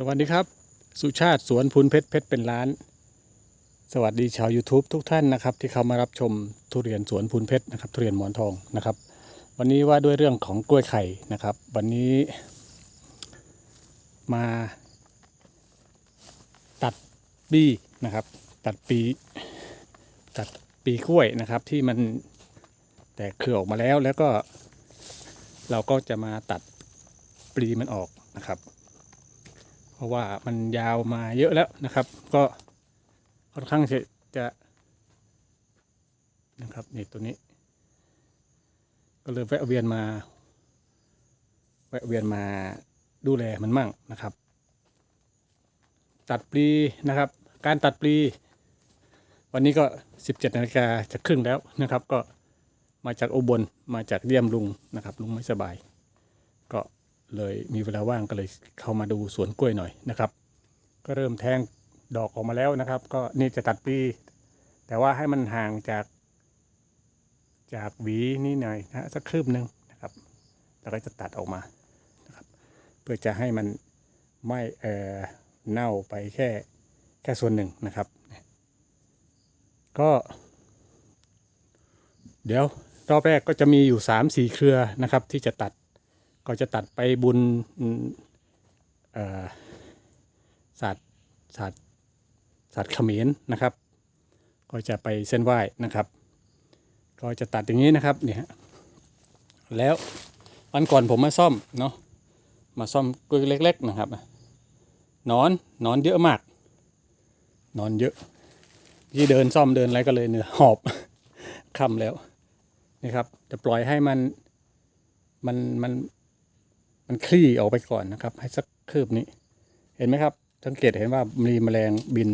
สวัสดีครับ สุชาติสวนพุนเพชรเพชรเป็นล้าน สวัสดีชาว YouTube ทุกท่านนะครับ ที่เข้ามารับชมทุเรียนสวนพุนเพชรนะครับทุเรียนหมอนทองนะครับ วันนี้ว่าด้วยเรื่องของกล้วยไข่นะครับ วันนี้ มา ตัดบี้นะครับ ตัดปี ตัดปีกล้วยนะครับ ที่มันแตกเครือออกมาแล้วแล้วก็ เราก็จะมาตัดปลีมันออกนะครับ เพราะว่ามันยาวมาเยอะแล้วนะครับ ก็ค่อนข้างจะจะนะครับนี่ตัวนี้ ก็เลยแวะเวียนมา แวะเวียนมาดูแลมันมั่งนะครับ ตัดปลีนะครับ การตัดปลี วันนี้ก็ 17นาฬิกาจะครึ่งแล้วนะครับ ก็มาจากอุบลมาจากเยี่ยมลุงนะครับ ลุงไม่สบาย ก็ เลยมีเวลาว่างก็เลยเข้ามาดูสวนกล้วยหน่อยนะครับ ก็เริ่มแทงดอกออกมาแล้วนะครับ ก็นี่จะตัดปี แต่ว่าให้มันห่างจาก จากหวีนี่หน่อยนะสักคืบหนึ่งนะครับ แล้วก็จะตัดออกมานะครับ เพื่อจะให้มันไม่เอ่อเน่าไปแค่แค่ส่วนหนึ่งนะครับ ก็ เดี๋ยวรอบแรกก็จะมีอยู่สามสี่เครือนะครับ ที่จะตัด ก็จะตัดไปบุญศาสตร์ศาสตร์ศาสตร์เขมรนะครับ ก็จะไปเส้นไหว้นะครับ ก็จะตัดอย่างนี้นะครับเนี่ยฮะแล้ววันก่อนผมมาซ่อมเนาะมาซ่อมกล้วยเล็ก ๆ นะครับนอนนอนเยอะมาก นอนเยอะที่เดินซ่อมเดินอะไรก็เลยเนี่ยหอบค่ำแล้วนี่ครับจะปล่อยให้มันมันมัน มันคลี่ออกไปก่อนนะครับ ให้สักคืบนี้ เห็นไหมครับ สังเกตเห็นว่ามีแมลงบิน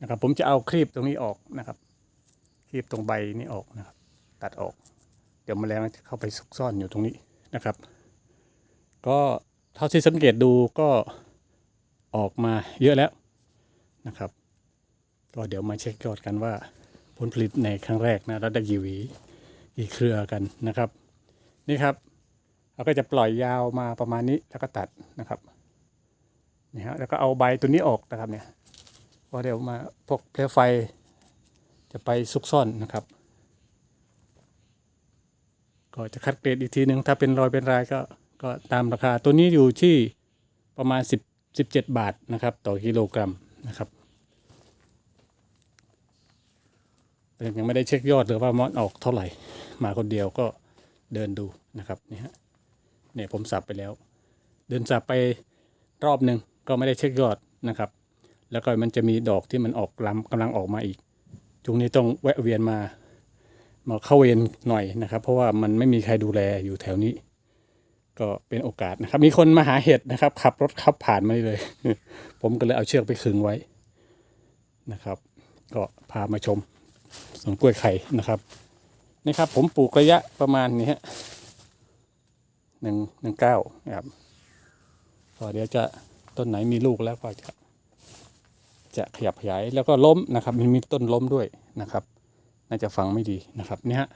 นะครับ ผมจะเอาครีบตรงนี้ออกนะครับครีบตรงใบนี้ออกนะครับ ตัดออก เดี๋ยวแมลงจะเข้าไปซุกซ่อนอยู่ตรงนี้นะครับ ก็เท่าที่สังเกตดูก็ออกมาเยอะแล้วนะครับ ก็เดี๋ยวมาเช็คยอดกันว่าผลผลิตในครั้งแรกนะเราได้กี่หวีกี่เครือกันนะครับ นี่ครับ เราก็จะปล่อยยาวมาประมาณนี้แล้วก็ตัดนะครับนี่ฮะแล้วก็เอาใบตัวนี้ออกนะครับเนี่ยพราะเดี๋ยวมาพวกเพลวไฟจะไปซุกซ่อนนะครับ ก็จะคัดเกรดอีกทีหนึ่งถ้าเป็นรอยเป็นรายก็ก็ตามราคาตัวนี้อยู่ที่ประมาณ 10 17 บาทนะครับ ต่อกิโลกรัมนะครับยังไม่ได้เช็คยอดเลยว่ามันออกเท่าไหร่ มาคนเดียวก็เดินดูนะครับนี่ฮะ เนี่ยผมสับไปแล้ว เดินสับไปรอบหนึ่งก็ไม่ได้เช็คยอดนะครับ แล้วก็มันจะมีดอกที่มันออกลำกำลังออกมาอีกช่วงนี้ต้องแวะเวียนมามาเข้าเวรหน่อยนะครับ เพราะว่ามันไม่มีใครดูแลอยู่แถวนี้ ก็เป็นโอกาสนะครับ มีคนมาหาเห็ดนะครับ ขับรถขับผ่านมาเลย ผมก็เลยเอาเชือกไปขึงไว้นะครับ ก็พามาชมสวนกล้วยไข่นะครับนี่ครับผมปลูกระยะประมาณนี้ฮะ หนึ่งหนึ่งเก้านะครับพอเดี๋ยวจะต้นไหนมีลูกแล้วก็จะจะขยับขยายแล้วก็ล้มนะครับมีมีต้นล้มด้วยนะครับ น่าจะฟังไม่ดีนะครับเนี่ยฮะ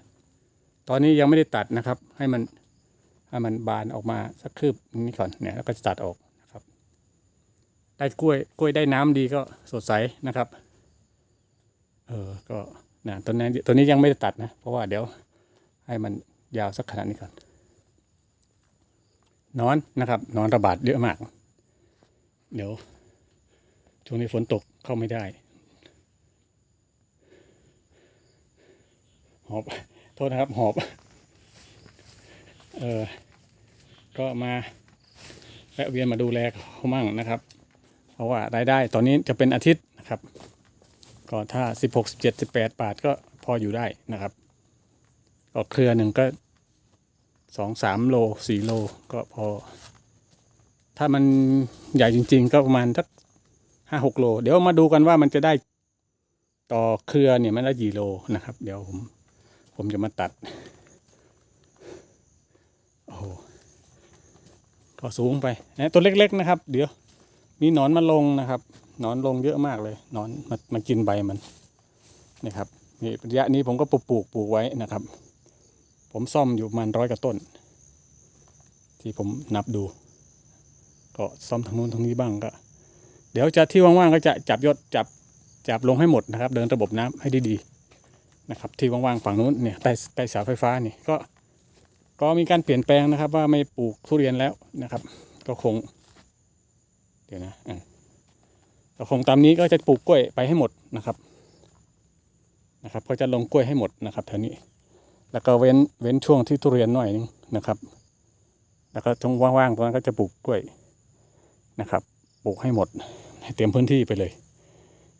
ตอนนี้ยังไม่ได้ตัดนะครับ ให้มันให้มันบานออกมาสักคืบนี้ก่อนเนี่ยแล้วก็จะตัดออกนะครับ ได้กล้วยกล้วยได้น้ำดีก็สดใสนะครับเออก็นะต้นนี้ตัวนี้ยังไม่ได้ตัดนะ เพราะว่าเดี๋ยวให้มันยาวสักขนาดนี้ก่อน นอนนะครับ นอนระบาดเยอะมาก เดี๋ยว ช่วงนี้ฝนตกเข้าไม่ได้หอบโทษนะครับหอบ เออก็มาแวะเวียนมาดูแลเขามั่งนะครับ เพราะว่ารายได้ตอนนี้จะเป็นอาทิตย์นะครับ ก็ถ้าสิบหกสิบเจ็ดสิบแปดบาทก็พออยู่ได้นะครับ ก็เครือหนึ่งก็ สองสามโลสี่โลก็พอ ถ้ามันใหญ่จริง ๆ ก็ประมาณสักห้าหกโล เดี๋ยวมาดูกันว่ามันจะได้ต่อเครือเนี่ยมันได้กี่โลนะครับ เดี๋ยวผมผมจะมาตัด โอ้โหก็สูงไปนะตัวเล็กๆนะครับ เดี๋ยว มีหนอนมาลงนะครับหนอนลงเยอะมากเลยหนอนมามากินใบมันนะครับนี่ระยะนี้ผมก็ปลูกปลูกไว้นะครับ ผมซ่อมอยู่ประมาณร้อยกว่าต้น ที่ผมนับดู ก็ซ่อมทางนู้นทางนี้บ้างก็ เดี๋ยวจะที่ว่างๆก็จะจับยศจับจับลงให้หมดนะครับ เดินระบบน้ำให้ดีๆนะครับ ที่ว่างๆฝั่งนู้นเนี่ยใต้ใต้เสาไฟฟ้านี่ก็ก็มีการเปลี่ยนแปลงนะครับ ว่าไม่ปลูกทุเรียนแล้วนะครับ ก็คง เดี๋ยวนะอะก็คงตามนี้ก็จะปลูกกล้วยไปให้หมดนะครับนะครับ ก็จะลงกล้วยให้หมดนะครับแถวนี้ แล้วก็เว้นเว้นช่วงที่ทุเรียนหน่อยนึงนะครับ แล้วก็ตรงว่างๆตรงนั้นก็จะปลูกกล้วยนะครับปลูกให้หมดให้เตรียมพื้นที่ไปเลย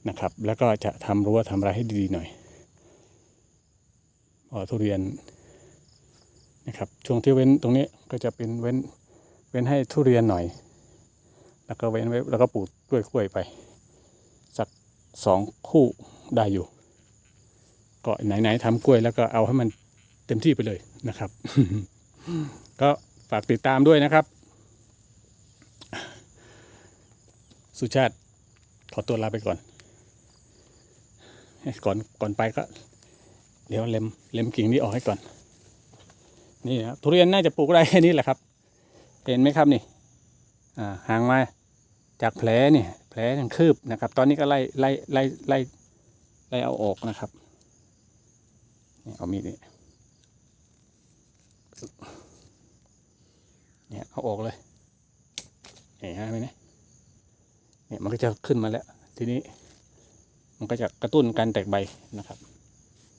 นะครับ แล้วก็จะทำรั้วทำอะไรให้ดีๆหน่อยออทุเรียนนะครับ ช่วงที่เว้นตรงนี้ก็จะเป็นเว้นเว้นให้ทุเรียนหน่อย แล้วก็เว้นไว้แล้วก็ปลูกกล้วยๆไป สักสองคู่ได้อยู่ ก็ไหนๆทำกล้วยแล้วก็เอาให้มัน เต็มที่ไปเลยนะครับ ก็ฝากติดตามด้วยนะครับ สุชาติขอตัวลาไปก่อน ก่อนก่อนไปก็ เดี๋ยวเล็มเล็มกิ่งนี้ออกให้ก่อน นี่นะครับทุเรียนน่าจะปลูกได้แค่นี้แหละครับ เห็นไหมครับนี่อ่าห่างมาจากแผลนี่แผลหนึ่งคืบนะครับ ตอนนี้ก็ไล่ไล่ไล่ไล่ไล่เอาออกนะครับ นี่เอามีดนี่ เอาออกเลยเห็นไหมเนี่ยเนี่ยมันก็จะขึ้นมาแล้ว ทีนี้มันก็จะกระตุ้นการแตกใบนะครับ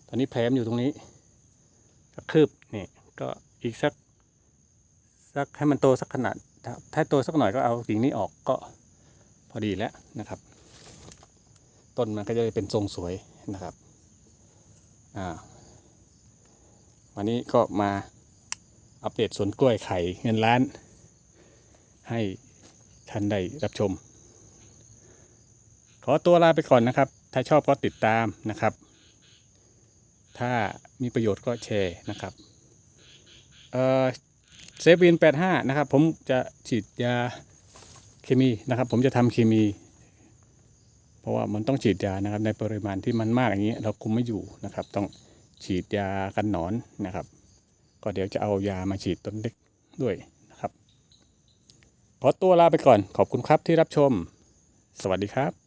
ตอนนี้แผลมอยู่ตรงนี้สักคืบนี่ก็อีกสักสักให้มันโตสักขนาด ถ้าถ้าโตสักหน่อยก็เอากิ่งนี้ออกก็พอดีแล้วนะครับ ต้นมันก็จะเป็นทรงสวยนะครับอ่าวันนี้ก็มาอัปเดตสวนกล้วยไข่เงินล้าน ให้ท่านได้รับชม ขอตัวลาไปก่อนนะครับ ถ้าชอบก็ติดตามนะครับ ถ้ามีประโยชน์ก็แชร์นะครับเออเซฟวิน 85 นะครับ ผมจะฉีดยาเคมีนะครับ ผมจะทำเคมี เพราะว่ามันต้องฉีดยานะครับ ในปริมาณที่มันมากอย่างนี้ เราคุมไม่อยู่นะครับ ต้องฉีดยากันหนอนนะครับ ก็เดี๋ยวจะเอายามาฉีดต้นเล็กด้วย ขอตัวลาไปก่อนขอบคุณครับที่รับชม สวัสดีครับ